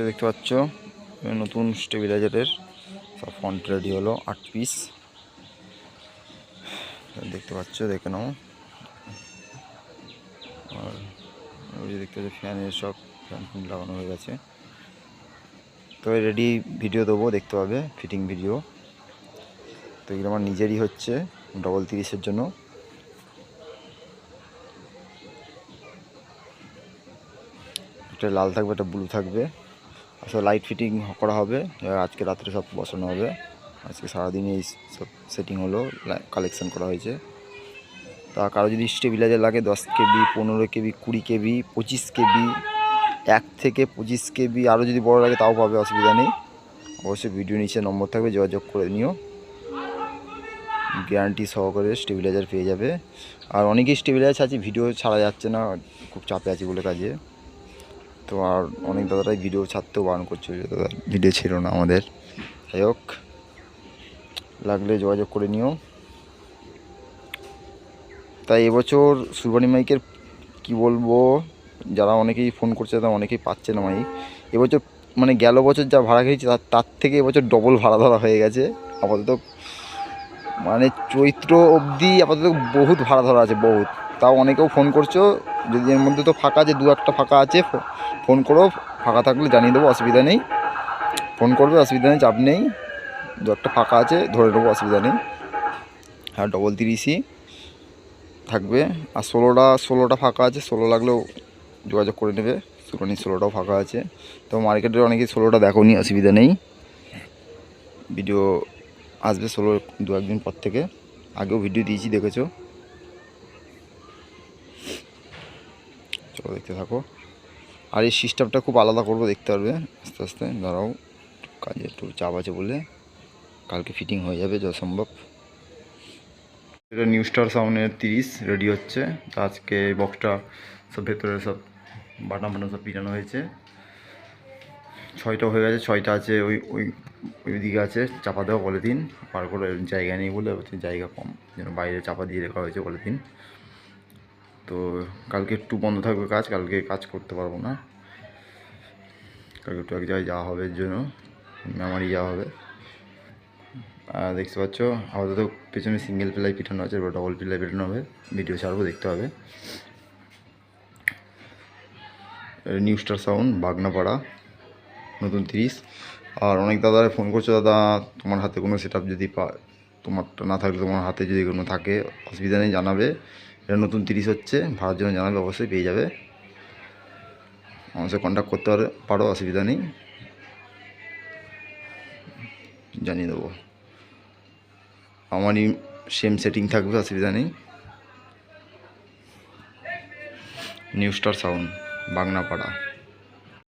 দেখতে পাচ্ছ নতুন স্টেবিলাইজারের, সব ফন্ট রেডি হলো, আট পিস দেখতে পাচ্ছ, দেখে নাও। আর ওই দেখতে পাচ্ছ, ফ্যানের সব ফ্যান ফ্যান লাগানো হয়ে গেছে। তো রেডি ভিডিও দেবো, দেখতে পাবে ফিটিং ভিডিও তো এগুলো আমার নিজেরই হচ্ছে ডবল তিরিশের জন্য। একটা লাল থাকবে, একটা ব্লু থাকবে। আসলে লাইট ফিটিং করা হবে। আজকে রাত্রে সব বসানো হবে। আজকে সারাদিন এই সব সেটিং হলো কালেকশন করা হয়েছে। তা কারও যদি স্টেবিলাইজার লাগে, দশ কেবি, পনেরো কেবি, কুড়ি কেবি, পঁচিশ কেবি, এক থেকে পঁচিশ কেবি আরও যদি বড় লাগে তাও পাবে, অসুবিধা নেই। অবশ্যই ভিডিও নিচে নম্বর থাকবে, যোগাযোগ করে নিও। গ্যারান্টি সহকারে স্টেবিলাইজার পেয়ে যাবে। আর অনেকেই স্টেবিলাইজার আছে ভিডিও ছাড়া যাচ্ছে না, খুব চাপে আছে বলে কাজে। তো আর অনেক দাদারাই ভিডিও ছাড়তেও বারণ করছে দাদা ভিডিও ছিল না আমাদের। যাই হোক, লাগলে যোগাযোগ করে নিও। তাই এবছর সুরবানি মাইকের কি বলব, যারা অনেকেই ফোন করছে, তারা অনেকেই পাচ্ছে না মাইক এবছর মানে গেল বছর যা ভাড়া খেয়েছি, তার তার থেকে এবছর ডবল ভাড়া ধরা হয়ে গেছে। আপাতত মানে চৈত্র অবধি আপাতত বহুত ভাড়া ধরা আছে, বহুত। তাও অনেকেও ফোন করছ যদি এর মধ্যে তো ফাঁকা আছে, দু একটা ফাঁকা আছে ফোন করো, ফাঁকা থাকলে জানিয়ে দেবো, অসুবিধা নেই। ফোন করবে, অসুবিধা নেই, চাপ নেই। দু একটা ফাঁকা আছে, ধরে নেব, অসুবিধা নেই। হ্যাঁ ডবল তিরিশই থাকবে। আর ষোলোটা ষোলোটা ফাঁকা আছে, ষোলো লাগলেও যোগাযোগ করে নেবে। সুরনি ষোলোটাও ফাঁকা আছে। তো মার্কেটে অনেকেই ষোলোটা দেখো নি অসুবিধা নেই। ভিডিও আসবে ষোলো দু একদিন পর থেকে। আগেও ভিডিও দিয়েছি, দেখেছ? চলো দেখতে থাকো। আর এই সিস্টেমটা খুব আলাদা করব, দেখতে পারবে। আস্তে আস্তে ধরাও কাজে একটু চাপ আছে বলে। কালকে ফিটিং হয়ে যাবে যত সম্ভব এটা নিউ স্টার সাউন্ডের তিরিশ রেডি হচ্ছে। তা আজকে বক্সটা সব ভেতরে সব বাটন বাটন সব পিটানো হয়েছে। ছয়টা হয়ে গেছে, ছয়টা আছে ওই ওই ওই দিকে আছে, চাপা দেওয়া পলিথিন পার করে জায়গা নেই বলে, জায়গা কম, যেন বাইরে চাপা দিয়ে রাখা হয়েছে পলিথিন তো কালকে একটু বন্ধ থাকবে কাজ, কালকে কাজ করতে পারব না। কালকে একটু এক জায়গায় যাওয়া হবে জন্য, মেমারি যাওয়া হবে। দেখতে পাচ্ছ, আপাতত পেছনে সিঙ্গেল প্লাই পিঠানো আছে, এবার ডবল প্লাই পিঠানো হবে। ভিডিও ছাড়বো, দেখতে হবে। নিউ স্টার সাউন্ড বাগনাপাড়া, নতুন তিরিশ। আর অনেক দাদারা ফোন করছ, দাদা, তোমার হাতে কোনো সেট যদি পা, তোমারটা না থাকলে তোমার হাতে যদি কোনো থাকে, অসুবিধা নেই, জানাবে। এটা নতুন তিরিশ হচ্ছে ভাড়ার জন্য জানাবে অবশ্যই পেয়ে যাবে। আমার সাথে কন্ট্যাক্ট করতে পারো অসুবিধা নেই। জানিয়ে দেবো। আমারই সেম সেটিং থাকবে, অসুবিধা নেই। New star sound Bagnapara.